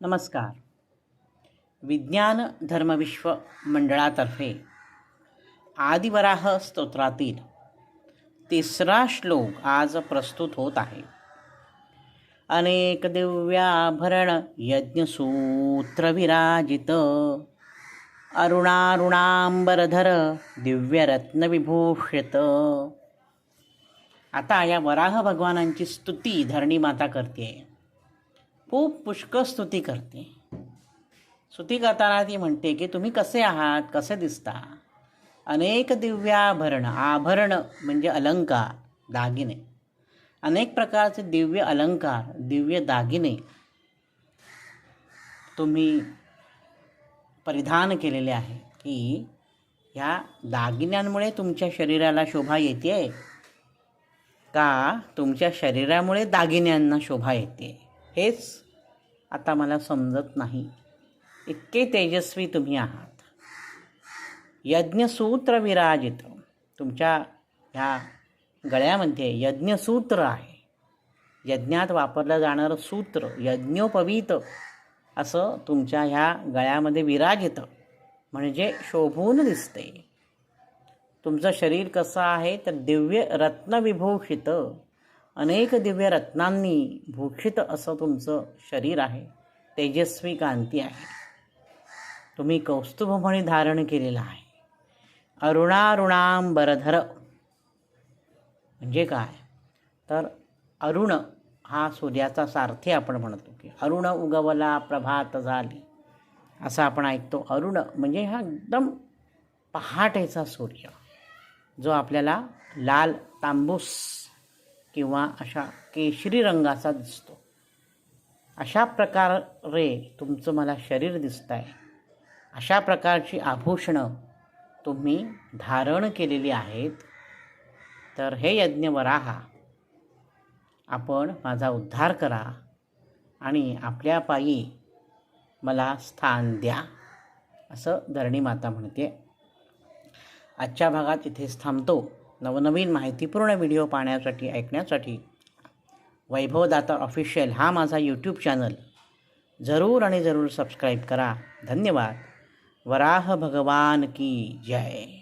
नमस्कार. विज्ञान धर्मविश्व मंडळातर्फे आदिवराह स्तोत्रातील तिसरा श्लोक आज प्रस्तुत होत आहे. अनेक दिव्याभरण यज्ञसूत्र विराजित अरुणारुणांबरधर दिव्यरत्नविभूषित आता या वराह भगवानांची स्तुती धरणी माता करते. खूप पुष्कळ स्तुती करते. स्तुती करताना ती म्हणते की तुम्ही कसे आहात? कसे दिसता? अनेक दिव्याभरण आभरण म्हणजे अलंकार दागिने. अनेक प्रकारचे दिव्य अलंकार दिव्य दागिने तुम्ही परिधान केलेले आहे की ह्या दागिन्यांमुळे तुमच्या शरीराला शोभा येते का तुमच्या शरीरामुळे दागिन्यांना शोभा येते हेच आता मला समजत नाही. इतके तेजस्वी तुम्ही आहात. यज्ञसूत्र विराजित. तुमच्या ह्या गळ्यामध्ये यज्ञसूत्र आहे. यज्ञात वापरलं जाणारं सूत्र यज्ञोपवीत असं तुमच्या ह्या गळ्यामध्ये विराजित म्हणजे शोभून दिसते. तुमचं शरीर कसं आहे? तर दिव्य रत्नविभूषित. अनेक दिव्य रत्नांनी भूषित असं तुमचं शरीर आहे. तेजस्वी कांती आहे. तुम्ही कौस्तुभमणी धारण केलेलं आहे. अरुणारुणांबरधर. म्हणजे काय? तर अरुण हा सूर्याचा सारथी आपण म्हणतो की अरुण उगवला प्रभात झाली. असं आपण ऐकतो. अरुण म्हणजे हा एकदम पहाटेचा सूर्य जो आपल्याला लाल तांबूस किंवा अशा केशरी रंगाचा दिसतो. अशा प्रकारे तुमचं मला शरीर दिसतं आहे अशा प्रकारची आभूषणं तुम्ही धारण केलेली आहेत. तर हे यज्ञवराहा आपण माझा उद्धार करा आणि आपल्या पायी मला स्थान द्या असं धरणी माता म्हणते. आजच्या भागात इथेच थांबतो. नवनवीन माहितीपूर्ण व्हिडिओ पाहण्यासाठी ऐकण्यासाठी वैभवदाता ऑफिशियल हा माझा यूट्यूब चॅनल जरूर आणि जरूर सबस्क्राईब करा. धन्यवाद. वराह भगवान की जय.